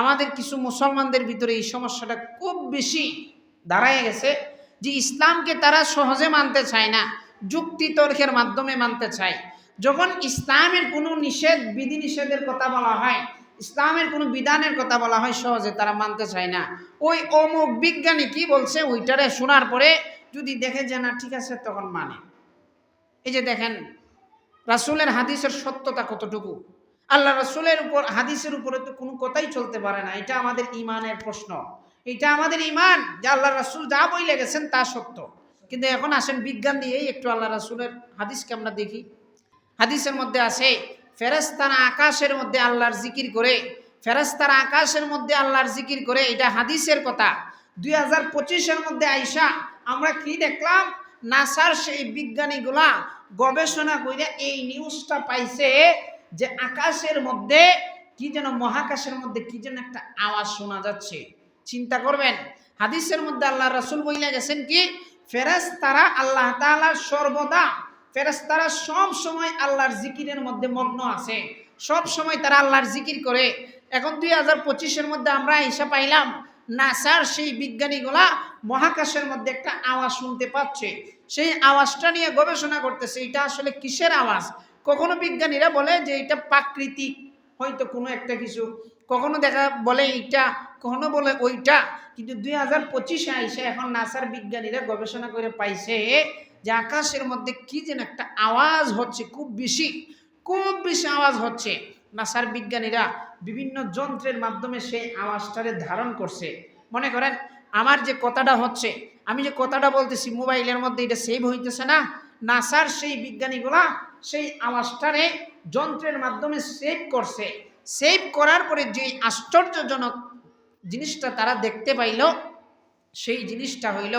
আমাদের কিছু মুসলমানদের ভিতরে এই সমস্যাটা খুব বেশি দাঁড়ায় গেছে যে ইসলামকে তারা সহজে মানতে চায় না, যুক্তি তর্কের মাধ্যমে মানতে চায়। যখন ইসলামের কোনো নিষেধ বিধি নিষেধের কথা বলা হয়, ইসলামের কোনো বিধানের কথা বলা হয়, সহজে তারা মানতে চায় না। ওই অমুক বিজ্ঞানী কি বলছে, ওইটারে শোনার পরে যদি দেখে যে না, ঠিক আছে, তখন মানে। এই যে দেখেন, রাসূলের হাদিসের সত্যতা কতটুকু? আল্লাহ রসুলের উপর, হাদিসের উপরে তো কোনো কথাই চলতে পারে না। এটা আমাদের ইমানের প্রশ্ন। এটা আমাদের ইমান যে আল্লাহ রাসূল যা বইলে গেছেন তা সত্য। কিন্তু এখন আসেন বিজ্ঞান দিয়েই একটু আল্লাহ রাসূলের হাদিসকে আমরা দেখি। হাদিসের মধ্যে আছে ফেরেস্তারা আকাশের মধ্যে আল্লাহর জিকির করে ফেরেস্তারা আকাশের মধ্যে আল্লাহর জিকির করে, এটা হাদিসের কথা। দুই হাজার পঁচিশের মধ্যে আইসা আমরা কি দেখলাম? নাসার সেই বিজ্ঞানীগুলা গবেষণা করে এই নিউজটা পাইছে যে আকাশের মধ্যে কি যেন, মহাকাশের মধ্যে কি যেন একটা আওয়াজ শোনা যাচ্ছে। চিন্তা করবেন, হাদিসের মধ্যে আল্লাহ রাসূল বইলে গেছেন কি, ফেরেশতারা আল্লাহ তালা সর্বদা, ফেরেশতারা সব সময় আল্লাহর জিকিরের মধ্যে মগ্ন আছে। সব সময় তারা আল্লাহর জিকির করে। এখন দুই হাজার পঁচিশের মধ্যে আমরা হিসাব পাইলাম, নাসার সেই বিজ্ঞানীগুলা মহাকাশের মধ্যে একটা আওয়াজ শুনতে পাচ্ছে। সেই আওয়াজটা নিয়ে গবেষণা করতেছে, এটা আসলে কিসের আওয়াজ? কখনো বিজ্ঞানীরা বলে যে এটা প্রাকৃতিক, হয়তো কোনো একটা কিছু। কখনো দেখা বলে এইটা, কখনো বলে ওইটা। কিন্তু দুই হাজার পঁচিশে আইসে এখন নাসার বিজ্ঞানীরা গবেষণা করে পাইছে যে আকাশের মধ্যে কি যেন একটা আওয়াজ হচ্ছে, খুব বেশি খুব বেশি আওয়াজ হচ্ছে। নাসার বিজ্ঞানীরা বিভিন্ন যন্ত্রের মাধ্যমে সেই আওয়াজটারে ধারণ করছে। মনে করেন, আমার যে কথাটা হচ্ছে, আমি যে কথাটা বলতেছি মোবাইলের মধ্যে এটা সেভ হইতেছে না। নাসার সেই বিজ্ঞানীগুলা সেই আওয়াজটারে যন্ত্রের মাধ্যমে সেভ করছে। সেভ করার পরে যে আশ্চর্যজনক জিনিসটা তারা দেখতে পাইল, সেই জিনিসটা হইল,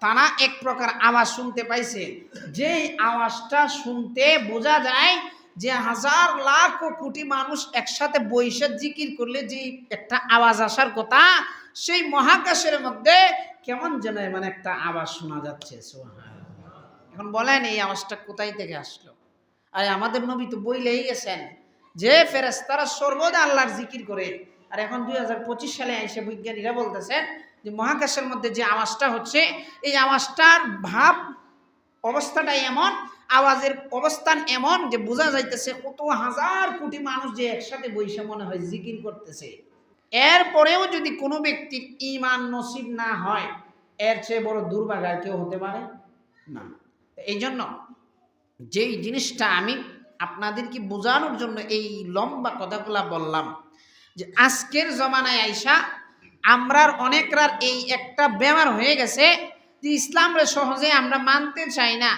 তারা এক প্রকার আওয়াজ শুনতে পাইছে। যেই আওয়াজটা শুনতে বোঝা যায় যে হাজার, লাখ ও কোটি মানুষ একসাথে বৈশাখ জিকির করলে যে একটা আওয়াজ আসার কথা, সেই মহাকাশের মধ্যে কেমন যেন মানে একটা আওয়াজ শোনা যাচ্ছে। এখন বলেন এই আওয়াজটা কোথায় থেকে আসলো? আরে আমাদের নবী তো বইলেই গেছেন। যে ফেরেস, তারা সর্বদা আল্লাহর জিকির করে। আর এখন দুই হাজার পঁচিশ সালে এসে বিজ্ঞানীরা বলতেছেন যে মহাকাশের মধ্যে যে আওয়াজটা হচ্ছে, এই আওয়াজটার ভাব অবস্থাটা এমন, আওয়াজের অবস্থান এমন যে বোঝা যাইতেছে কত হাজার কোটি মানুষ যে একসাথে বৈশা মনে হয় জিকির করতেছে। এরপরেও যদি কোনো ব্যক্তির ইমান নসিব না হয়, এর চেয়ে বড় দুর্ভাগ কেউ হতে পারে? না। এই জন্য যেই জিনিসটা আমি আপনাদেরকে বোঝানোর জন্য এই লম্বা কথাগুলা বললাম, যে আজকের জমানায় আইসা আমরার অনেকরার এই একটা বেমার হয়ে গেছে যে ইসলামরে সহজে আমরা মানতে চাই না।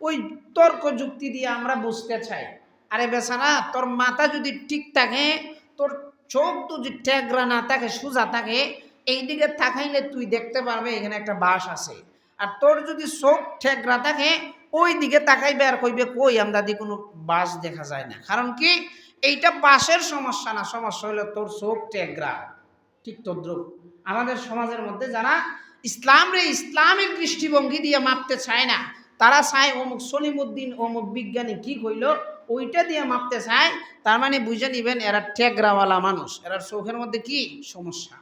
ওই তর্ক যুক্তি দিয়ে আমরা বুঝতে চাই। আরে বেচারা, তোর মাথা যদি ঠিক থাকে, তোর চোখ যদি ট্যাগরা না থাকে, সোজা থাকে এই দিকে তাকাইলে তুই দেখতে পারবে এখানে একটা বাস আছে। আর তোর যদি চোখ ঠেকরা থাকে ওই দিকে তাকাইবে আর কইবে, কই আমরা দিয়ে কোনো বাস দেখা যায় না। কারণ কি? এইটা বাসের সমস্যা না, সমস্যা হলো তোর চোখ টেকরা ঠিক তদ্রুপ। আমাদের সমাজের মধ্যে যারা ইসলাম রে ইসলামিক দৃষ্টিভঙ্গি দিয়ে মাপতে চায় না, তারা চায় অমুক সলিমুদ্দিন, অমুক বিজ্ঞানী কি কইল, ওইটা দিয়ে মাপতে চায়, তার মানে বুঝে নিবেন এরা টেকরাওয়ালা মানুষ। এরা চোখের মধ্যে কি? সমস্যা।